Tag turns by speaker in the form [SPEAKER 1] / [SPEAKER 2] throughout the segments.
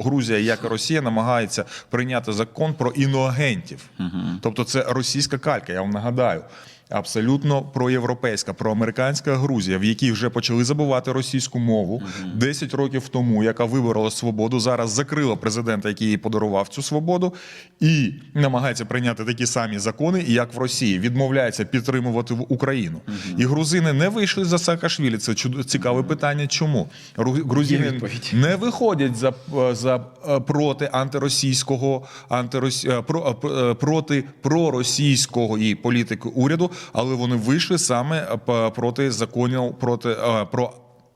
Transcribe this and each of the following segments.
[SPEAKER 1] Грузія, як і Росія, намагається прийняти закон про іноагентів. Тобто це російська калька, я вам нагадаю. Абсолютно проєвропейська, проамериканська Грузія, в якій вже почали забувати російську мову 10 років тому, яка виборола свободу, зараз закрила президента, який їй подарував цю свободу, і намагається прийняти такі самі закони, як в Росії, відмовляється підтримувати в Україну. І грузини не вийшли за Саакашвілі. Це цікаве питання. Чому Ру- грузини не виходять за, за е, проти антиросійського антирос, е, про, е, проти проросійського і політики уряду, але вони вийшли саме е, проти законів проти е, про.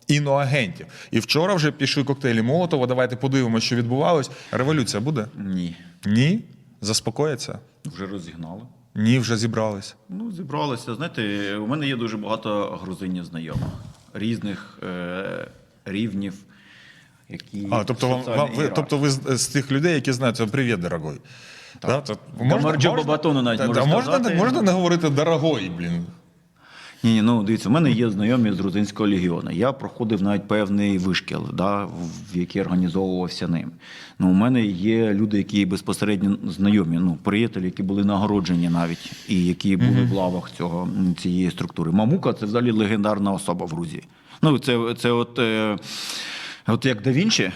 [SPEAKER 1] Іноагентів. І вчора вже пішли коктейлі Молотова. Давайте подивимося, що відбувалось. Революція буде?
[SPEAKER 2] Ні.
[SPEAKER 1] Ні? Заспокояться?
[SPEAKER 2] Вже розігнали.
[SPEAKER 1] Ні, вже зібрались.
[SPEAKER 2] Ну, зібралися. Знаєте, у мене є дуже багато грузинів знайомих різних е, рівнів, які
[SPEAKER 1] А, тобто, вам, вам, ви, тобто ви з тих людей, які знають, привіт, дорогой. Да? То
[SPEAKER 2] Гамарджо Бабатону навіть
[SPEAKER 1] та-
[SPEAKER 2] можу
[SPEAKER 1] та можна,
[SPEAKER 2] сказати.
[SPEAKER 1] можна не говорити дорогой, блін.
[SPEAKER 2] Ні, ні, ну дивіться, в мене є знайомі з грузинського легіону. Я проходив навіть певний вишкіл, да, в який організовувався ним. Ну, у мене є люди, які безпосередньо знайомі, ну, приятелі, які були нагороджені навіть, і які були в лавах цього цієї структури. Мамука це взагалі легендарна особа в Грузії. Ну, це, це от, е, от як да Вінчі.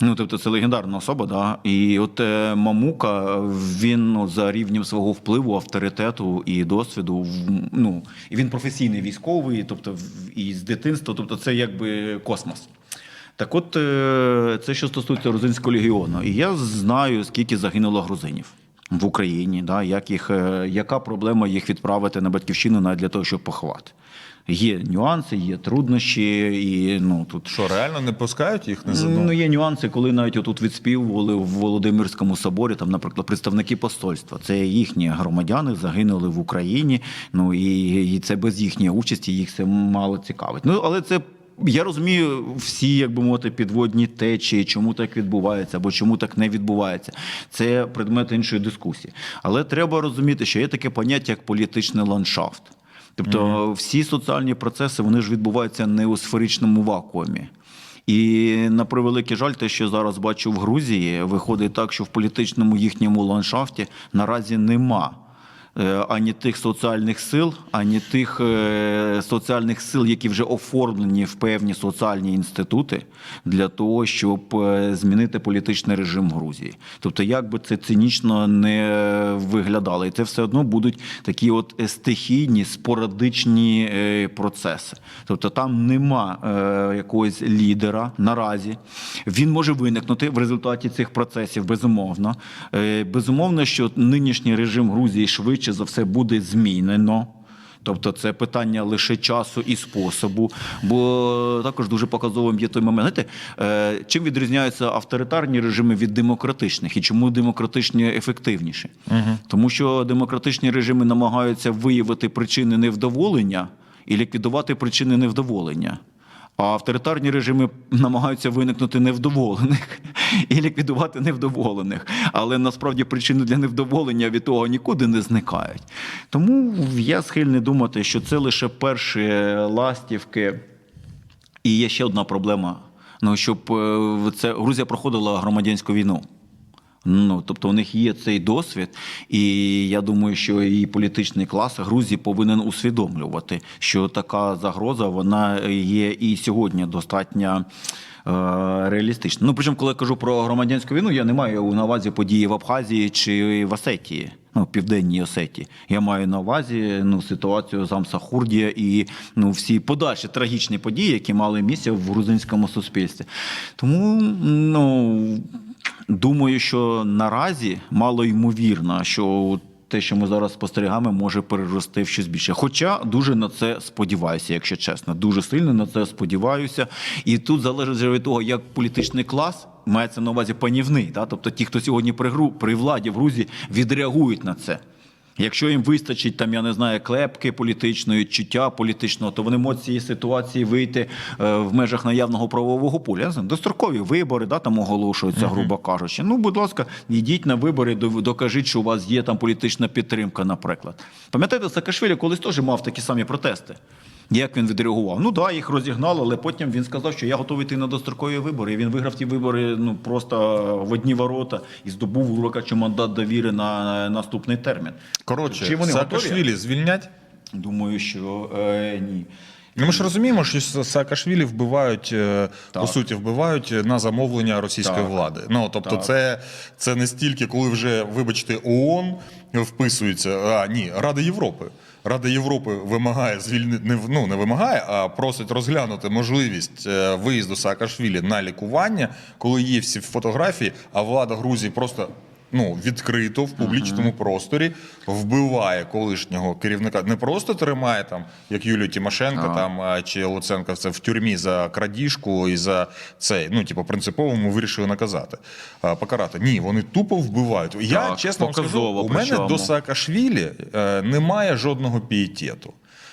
[SPEAKER 2] Ну, тобто це легендарна особа, да. І от е, Мамука, він ну, за рівнем свого впливу, авторитету і досвіду, ну, і він професійний військовий, тобто і з дитинства, тобто це якби космос. Так от, е, це що стосується грузинського легіону. І я знаю, скільки загинуло грузинів в Україні, да, як їх, е, яка проблема їх відправити на батьківщину навіть для того, щоб поховати. Є нюанси, є труднощі, і ну тут
[SPEAKER 1] Що, реально не пускають їх не за
[SPEAKER 2] Ну, є нюанси, коли навіть отут відспівували в Володимирському соборі, там, наприклад, представники посольства. Це їхні громадяни загинули в Україні. Ну і, і це без їхньої участі їх це мало цікавить. Ну але це. Я розумію всі, як би мовити, підводні течії, чому так відбувається або чому так не відбувається. Це предмет іншої дискусії. Але треба розуміти, що є таке поняття як політичний ландшафт. Тобто всі соціальні процеси вони ж відбуваються не у сферичному вакуумі. І на превеликий жаль, те, що зараз бачу в Грузії, виходить так, що в політичному їхньому ландшафті наразі нема. Е, Ані тих соціальних сил, ані тих е, соціальних сил, які вже оформлені в певні соціальні інститути для того, щоб е, змінити політичний режим Грузії. Тобто, як би це цинічно не виглядало, і це все одно будуть такі от стихійні, спорадичні процеси. Тобто там нема якогось лідера наразі. Він може виникнути в результаті цих процесів, безумовно. Безумовно, що нинішній режим Грузії швидше за все буде змінено. Тобто це питання лише часу і способу. Бо також дуже показовим є той момент. Знаєте, е, чим відрізняються авторитарні режими від демократичних і чому демократичні ефективніші? Тому що демократичні режими намагаються виявити причини невдоволення і ліквідувати причини невдоволення. А авторитарні режими намагаються виникнути невдоволених і ліквідувати невдоволених. Але насправді причини для невдоволення від того нікуди не зникають. Тому я схильний думати, що це лише перші ластівки. І є ще одна проблема. Ну, щоб е, це Грузія проходила громадянську війну. Ну, тобто у них є цей досвід, і я думаю, що і політичний клас Грузії повинен усвідомлювати, що така загроза вона є і сьогодні достатньо. Е, Реалістично. Ну, причому, коли я кажу про громадянську війну, я не маю на увазі події в Абхазії чи в Осетії, ну, Південній Осетії. Я маю на увазі ну, ситуацію з Амсахурдія і ну, всі подальші трагічні події, які мали місце в грузинському суспільстві. Тому ну, Думаю, що наразі мало ймовірно, що те, що ми зараз спостерігаємо, може перерости в щось більше. Хоча дуже на це сподіваюся, якщо чесно. Дуже сильно на це сподіваюся. І тут залежить від того, як політичний клас мається на увазі панівний, да? тобто ті, хто сьогодні при, при владі в Грузії, відреагують на це. Якщо їм вистачить там, я не знаю, клепки політичної, чуття політичного, то вони можуть з цієї ситуації вийти е, в межах наявного правового поля. Я не знаю, Дострокові вибори, да, там оголошуються, грубо кажучи. Ну, будь ласка, йдіть на вибори, докажіть, що у вас є там політична підтримка, наприклад. Пам'ятаєте, Саакашвілі колись теж мав такі самі протести. Як він відреагував? Ну так, да, їх розігнали, але потім він сказав, що я готовий йти на дострокові вибори. І він виграв ті вибори ну просто в одні ворота і здобув урокачу мандат довіри на наступний термін.
[SPEAKER 1] Коротше,
[SPEAKER 2] Чи вони?
[SPEAKER 1] Саакашвілі звільнять.
[SPEAKER 2] Думаю, що е, ні.
[SPEAKER 1] Ну, ми ж розуміємо, що Саакашвілі вбивають, е,
[SPEAKER 2] Так.
[SPEAKER 1] по суті, вбивають на замовлення російської
[SPEAKER 2] Так.
[SPEAKER 1] влади. Ну, тобто,
[SPEAKER 2] Так.
[SPEAKER 1] це, це не стільки, коли вже, вибачте, ООН вписується, а ні, Рада Європи. Рада Європи вимагає звільнити, ну, не вимагає, а просить розглянути можливість е, виїзду Саакашвілі на лікування, коли є всі фотографії, а влада Грузії просто. Ну, відкрито в публічному просторі вбиває колишнього керівника. Не просто тримає там, як Юлію Тимошенко
[SPEAKER 2] Ага.
[SPEAKER 1] там чи Луценка це в тюрмі за крадіжку і за цей. Ну, типу, принципово ми вирішили наказати, а, покарати. Ні, вони тупо вбивають. Я
[SPEAKER 2] Так,
[SPEAKER 1] чесно вам скажу, у мене
[SPEAKER 2] причому.
[SPEAKER 1] до Саакашвілі е, немає жодного пієтету.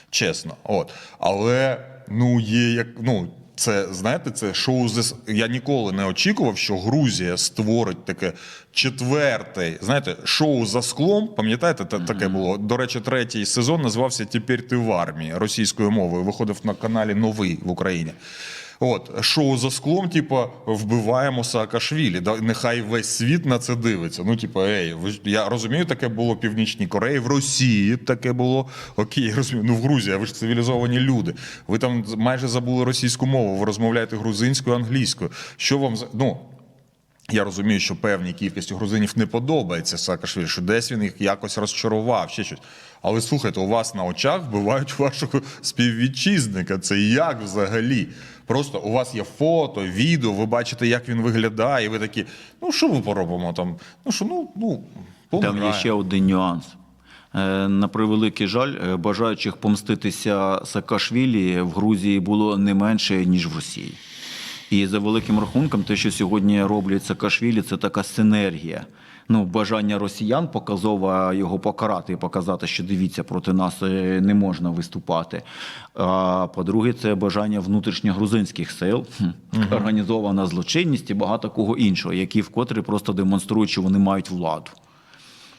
[SPEAKER 1] Чесно. От. Але ну є як. ну. Це знаєте, це шоу з я ніколи не очікував, що Грузія створить таке четверте, знаєте, шоу за склом. Пам'ятаєте, та- таке було. До речі, третій сезон називався Тепер ти в армії російською мовою. Виходив на каналі Новий в Україні. От шоу за склом, типа, вбиваємо Саакашвілі. Да, нехай весь світ на це дивиться. Ну, типа, ей, я розумію, таке було в Північній Кореї, в Росії таке було. Окей, розумію. Ну в Грузії, ви ж цивілізовані люди. Ви там майже забули російську мову, ви розмовляєте грузинською, англійською. Що вам ну? Я розумію, що певній кількості грузинів не подобається Саакашвілі, що десь він їх якось розчарував, ще щось. Але слухайте, у вас на очах вбивають вашого співвітчизника. Це як взагалі? Просто у вас є фото, відео, ви бачите, як він виглядає, і ви такі, ну що ми поробимо там? Ну що, ну, ну
[SPEAKER 2] Там є ще один нюанс. Е, На превеликий жаль, е, бажаючих помститися Саакашвілі в Грузії було не менше, ніж в Росії. І за великим рахунком, те, що сьогодні роблять Саакашвілі, це така синергія. Ну, бажання росіян показово його покарати і показати, що дивіться, проти нас е, не можна виступати. А по-друге, це бажання внутрішньогрузинських сил, організована злочинність і багато кого іншого, які вкотре просто демонструють, що вони мають владу.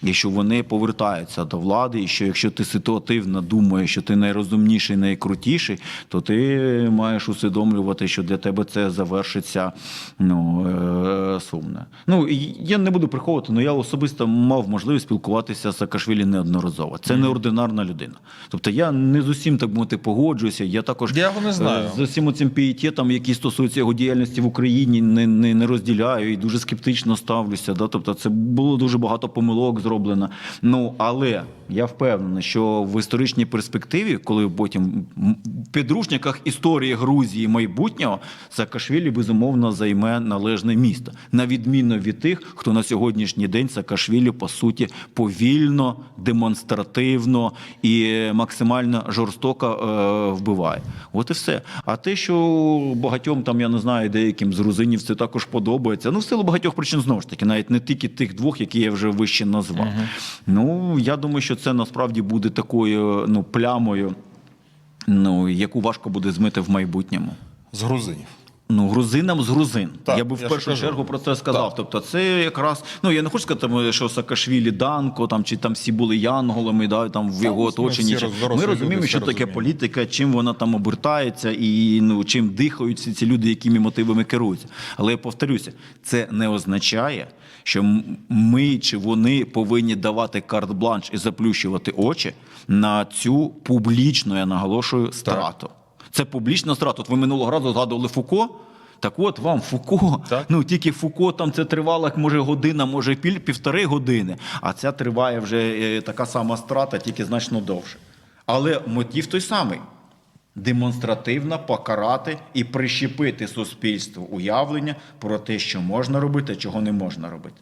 [SPEAKER 2] І що вони повертаються до влади, і що якщо ти ситуативно думаєш, що ти найрозумніший, найкрутіший, то ти маєш усвідомлювати, що для тебе це завершиться ну, е, сумно. Ну, я не буду приховувати, але я особисто мав можливість спілкуватися з Саакашвілі неодноразово. Це неординарна людина. Тобто я не з усім так мовити погоджуюся. Я також
[SPEAKER 1] Я його не знаю.
[SPEAKER 2] е, з усім цим пієтетом, який стосується його діяльності в Україні, не, не, не розділяю і дуже скептично ставлюся. Да? Тобто, це було дуже багато помилок зроблено. Ну але я впевнений, що в історичній перспективі, коли потім в підручниках історії Грузії майбутнього, Саакашвілі безумовно займе належне місто, на відміну від тих, хто на сьогоднішній день Саакашвілі по суті повільно, демонстративно і максимально жорстоко е, вбиває. От і все. А те, що багатьом там, я не знаю, деяким з грузинів це також подобається. Ну, в силу багатьох причин знову ж таки, навіть не тільки тих двох, які я вже вище назвав. Ну я думаю, що це насправді буде такою ну плямою, ну яку важко буде змити в майбутньому.
[SPEAKER 1] з грузинів.
[SPEAKER 2] Ну, грузинам з грузин.
[SPEAKER 1] Так,
[SPEAKER 2] я би в
[SPEAKER 1] я
[SPEAKER 2] першу чергу про це сказав. Тобто, це якраз, ну я не хочу сказати, що Саакашвілі Данко, там чи там всі були янголами, да, там в його оточенні.
[SPEAKER 1] дорослі
[SPEAKER 2] Ми розуміємо,
[SPEAKER 1] люди,
[SPEAKER 2] що таке
[SPEAKER 1] розуміємо.
[SPEAKER 2] політика, чим вона там обертається, і ну чим дихають ці люди, якими мотивами керуються. Але я повторюся, це не означає, що ми чи вони повинні давати карт-бланш і заплющувати очі на цю публічну, я наголошую, страту. Це публічна страта. От ви минулого разу згадували Фуко. Так от вам Фуко,
[SPEAKER 1] Так.
[SPEAKER 2] ну тільки Фуко там це тривало, як, може година, може пів, півтори години, а ця триває вже е, така сама страта, тільки значно довше. Але мотив той самий: демонстративно покарати і прищепити суспільству уявлення про те, що можна робити, а чого не можна робити.